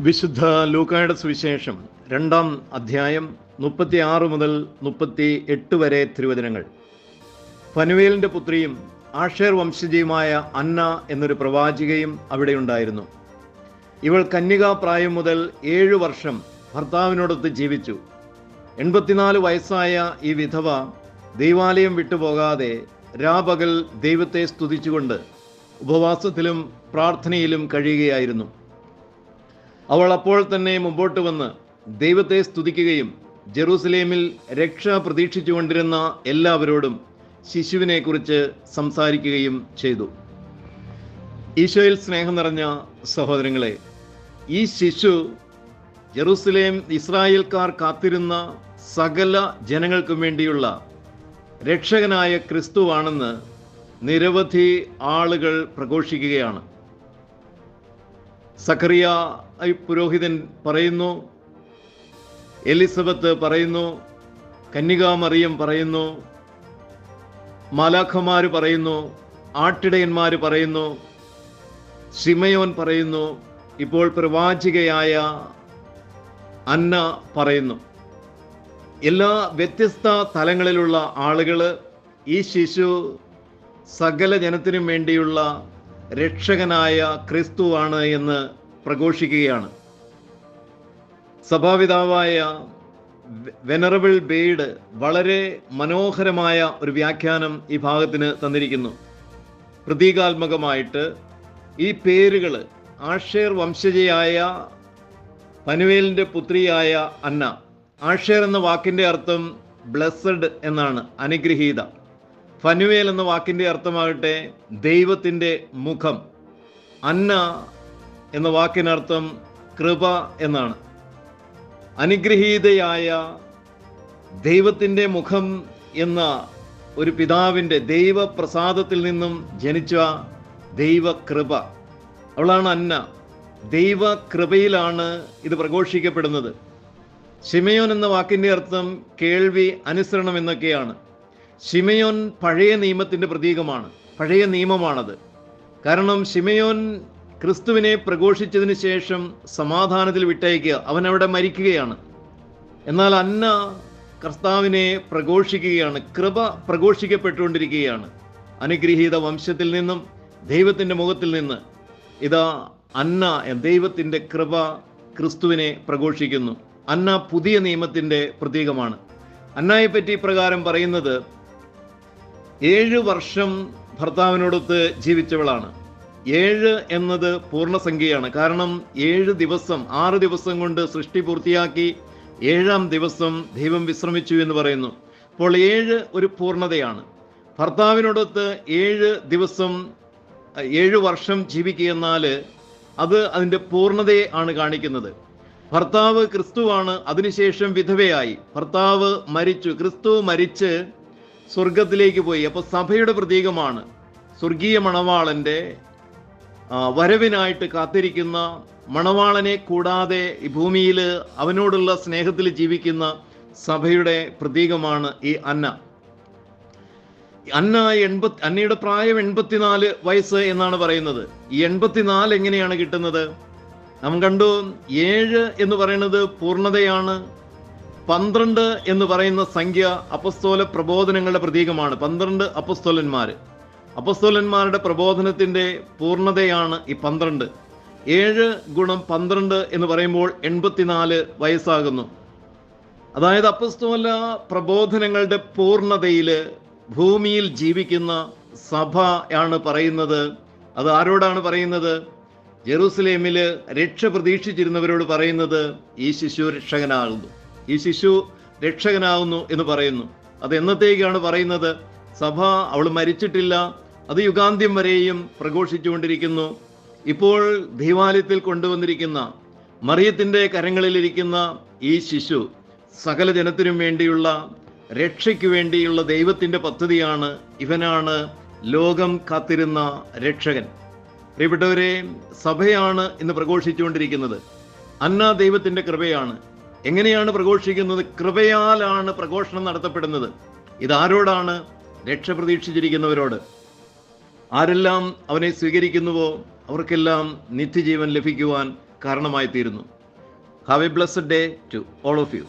വിശുദ്ധ ലൂക്കായുടെ സുവിശേഷം രണ്ടാം അധ്യായം മുപ്പത്തി ആറ് മുതൽ മുപ്പത്തി എട്ട് വരെ തിരുവചനങ്ങൾ. ഫനുവേലിന്റെ പുത്രിയും ആഷേർ വംശജയുമായ അന്ന എന്നൊരു പ്രവാചികയും അവിടെ ഉണ്ടായിരുന്നു. ഇവൾ കന്യകാപ്രായം മുതൽ ഏഴു വർഷം ഭർത്താവിനോടൊത്ത് ജീവിച്ചു. എൺപത്തിനാല് വയസ്സായ ഈ വിധവ ദൈവാലയം വിട്ടുപോകാതെ രാപകൽ ദൈവത്തെ സ്തുതിച്ചുകൊണ്ട് ഉപവാസത്തിലും പ്രാർത്ഥനയിലും കഴിയുകയായിരുന്നു. അവൾ അപ്പോൾ തന്നെ മുമ്പോട്ട് വന്ന് ദൈവത്തെ സ്തുതിക്കുകയും ജെറൂസലേമിൽ രക്ഷ പ്രതീക്ഷിച്ചുകൊണ്ടിരുന്ന എല്ലാവരോടും ശിശുവിനെക്കുറിച്ച് സംസാരിക്കുകയും ചെയ്തു. ഈശോയിൽ സ്നേഹം നിറഞ്ഞ സഹോദരങ്ങളെ ഈ ശിശു ജെറൂസലേം ഇസ്രായേൽക്കാർ കാത്തിരുന്ന സകല ജനങ്ങൾക്കും വേണ്ടിയുള്ള രക്ഷകനായ ക്രിസ്തുവാണെന്ന് നിരവധി ആളുകൾ പ്രഘോഷിക്കുകയാണ്. സഖറിയ പുരോഹിതൻ പറയുന്നു എലിസബത്ത് പറയുന്നു കന്യകാമറിയം പറയുന്നു മാലാഖമാർ പറയുന്നു ആട്ടിടയന്മാർ പറയുന്നു ശിമയോൻ പറയുന്നു ഇപ്പോൾ പ്രവാചികയായ അന്ന പറയുന്നു. എല്ലാ വ്യത്യസ്ത തലങ്ങളിലുള്ള ആളുകൾ ഈ ശിശു സകല ജനത്തിനും വേണ്ടിയുള്ള രക്ഷകനായ ക്രിസ്തുവാണ് എന്ന് പ്രഘോഷിക്കുകയാണ്. സഭാപിതാവായ വെനറബിൾ ബെയ്ഡ് വളരെ മനോഹരമായ ഒരു വ്യാഖ്യാനം ഈ ഭാഗത്തിന് തന്നിരിക്കുന്നു. പ്രതീകാത്മകമായിട്ട് ഈ പേരുകൾ ആഷേർ വംശജയായ പനുവേലിന്റെ പുത്രിയായ അന്ന. ആഷേർ എന്ന വാക്കിന്റെ അർത്ഥം ബ്ലെസ്സഡ് എന്നാണ് അനുഗ്രഹീത. ഫനുവേൽ എന്ന വാക്കിന്റെ അർത്ഥമാകട്ടെ ദൈവത്തിന്റെ മുഖം. അന്ന എന്ന വാക്കിനർത്ഥം കൃപ എന്നാണ്. അനുഗ്രഹീതയായ ദൈവത്തിന്റെ മുഖം എന്ന ഒരു പിതാവിന്റെ ദൈവപ്രസാദത്തിൽ നിന്നും ജനിച്ച ദൈവകൃപ. അവളാണ് അന്ന. ദൈവകൃപയിലാണ് ഇത് പ്രഘോഷിക്കപ്പെടുന്നത്. ഷിമയോൻ എന്ന വാക്കിന്റെ അർത്ഥം കേൾവി അനുസരണം എന്നൊക്കെയാണ്. ഷിമയോൻ പഴയ നിയമത്തിന്റെ പ്രതീകമാണ്. പഴയ നിയമമാണത്. കാരണം ഷിമയോൻ ക്രിസ്തുവിനെ പ്രഘോഷിച്ചതിന് ശേഷം സമാധാനത്തിൽ വിട്ടയക്കുക അവൻ അവിടെ മരിക്കുകയാണ്. എന്നാൽ അന്ന കർത്താവിനെ പ്രഘോഷിക്കുകയാണ് കൃപ പ്രഘോഷിക്കപ്പെട്ടുകൊണ്ടിരിക്കുകയാണ്. അനുഗ്രഹീത വംശത്തിൽ നിന്നും ദൈവത്തിന്റെ മുഖത്തിൽ നിന്ന്. ഇതാ അന്ന ദൈവത്തിന്റെ കൃപ ക്രിസ്തുവിനെ പ്രഘോഷിക്കുന്നു. അന്ന പുതിയ നിയമത്തിന്റെ പ്രതീകമാണ്. അന്നയെ പറ്റി പറയുന്നത് ഏഴ് വർഷം ഭർത്താവിനോടൊത്ത് ജീവിച്ചവളാണ്. ഏഴ് എന്നത് പൂർണസംഖ്യയാണ്. കാരണം ഏഴ് ദിവസം ആറ് ദിവസം കൊണ്ട് സൃഷ്ടി പൂർത്തിയാക്കി ഏഴാം ദിവസം ദൈവം വിശ്രമിച്ചു എന്ന് പറയുന്നു. അപ്പോൾ ഏഴ് ഒരു പൂർണതയാണ്. ഭർത്താവിനോടൊത്ത് ഏഴ് ദിവസം ഏഴ് വർഷം ജീവിക്കുക എന്നാൽ അത് അതിന്റെ പൂർണതയെ ആണ് കാണിക്കുന്നത്. ഭർത്താവ് ക്രിസ്തുവാണ് അതിനുശേഷം വിധവയായി. ഭർത്താവ് മരിച്ചു. ക്രിസ്തു മരിച്ച് സ്വർഗത്തിലേക്ക് പോയി. അപ്പോൾ സഭയുടെ പ്രതീകമാണ് സ്വർഗീയ മണവാളന്റെ വരവിനായിട്ട് കാത്തിരിക്കുന്ന മണവാളനെ കൂടാതെ ഈ ഭൂമിയിൽ അവനോടുള്ള സ്നേഹത്തിൽ ജീവിക്കുന്ന സഭയുടെ പ്രതീകമാണ് ഈ അന്ന. അന്ന എൺപത്തി അന്നയുടെ പ്രായം എൺപത്തിനാല് വയസ്സ് എന്നാണ് പറയുന്നത്. ഈ എൺപത്തിനാല് എങ്ങനെയാണ് കിട്ടുന്നത്? നാം കണ്ടു ഏഴ് എന്ന് പറയുന്നത് പൂർണതയാണ്. പന്ത്രണ്ട് എന്ന് പറയുന്ന സംഖ്യ അപസ്തോല പ്രബോധനങ്ങളുടെ പ്രതീകമാണ്. പന്ത്രണ്ട് അപസ്തോലന്മാർ അപസ്തോലന്മാരുടെ പ്രബോധനത്തിന്റെ പൂർണതയാണ് ഈ പന്ത്രണ്ട്. ഏഴ് ഗുണം പന്ത്രണ്ട് എന്ന് പറയുമ്പോൾ എൺപത്തിനാല് വയസ്സാകുന്നു. അതായത് അപസ്തോല പ്രബോധനങ്ങളുടെ പൂർണതയിൽ ഭൂമിയിൽ ജീവിക്കുന്ന സഭ ആണ് പറയുന്നത്. അത് ആരോടാണ് പറയുന്നത്? ജെറൂസലേമിൽ രക്ഷ പ്രതീക്ഷിച്ചിരുന്നവരോട് പറയുന്നത് ഈ ശിശു രക്ഷകനാകുന്നു ഈ ശിശു രക്ഷകനാകുന്നു എന്ന് പറയുന്നു. അത് എന്നത്തേക്കാണ് പറയുന്നത്? സഭ അവൾ മരിച്ചിട്ടില്ല. അത് യുഗാന്ത്യം വരെയും പ്രഘോഷിച്ചുകൊണ്ടിരിക്കുന്നു. ഇപ്പോൾ ദൈവാലയത്തിൽ കൊണ്ടുവന്നിരിക്കുന്ന മറിയത്തിന്റെ കരങ്ങളിലിരിക്കുന്ന ഈ ശിശു സകല ജനത്തിനും വേണ്ടിയുള്ള രക്ഷയ്ക്ക് വേണ്ടിയുള്ള ദൈവത്തിന്റെ പദ്ധതിയാണ് ഇവനാണ് ലോകം കാത്തിരുന്ന രക്ഷകൻ. പ്രിയപ്പെട്ടവരെ സഭയാണ് ഇന്ന് പ്രഘോഷിച്ചുകൊണ്ടിരിക്കുന്നത്. അന്ന ദൈവത്തിന്റെ കൃപയാണ്. എങ്ങനെയാണ് പ്രഘോഷിക്കുന്നത്? കൃപയാലാണ് പ്രഘോഷണം നടത്തപ്പെടുന്നത്. ഇതാരോടാണ് രക്ഷ പ്രതീക്ഷിച്ചിരിക്കുന്നവരോട്? ആരെല്ലാം അവനെ സ്വീകരിക്കുന്നുവോ അവർക്കെല്ലാം നിത്യജീവൻ ലഭിക്കുവാൻ കാരണമായി തീരുന്നു have a blessed day to all of you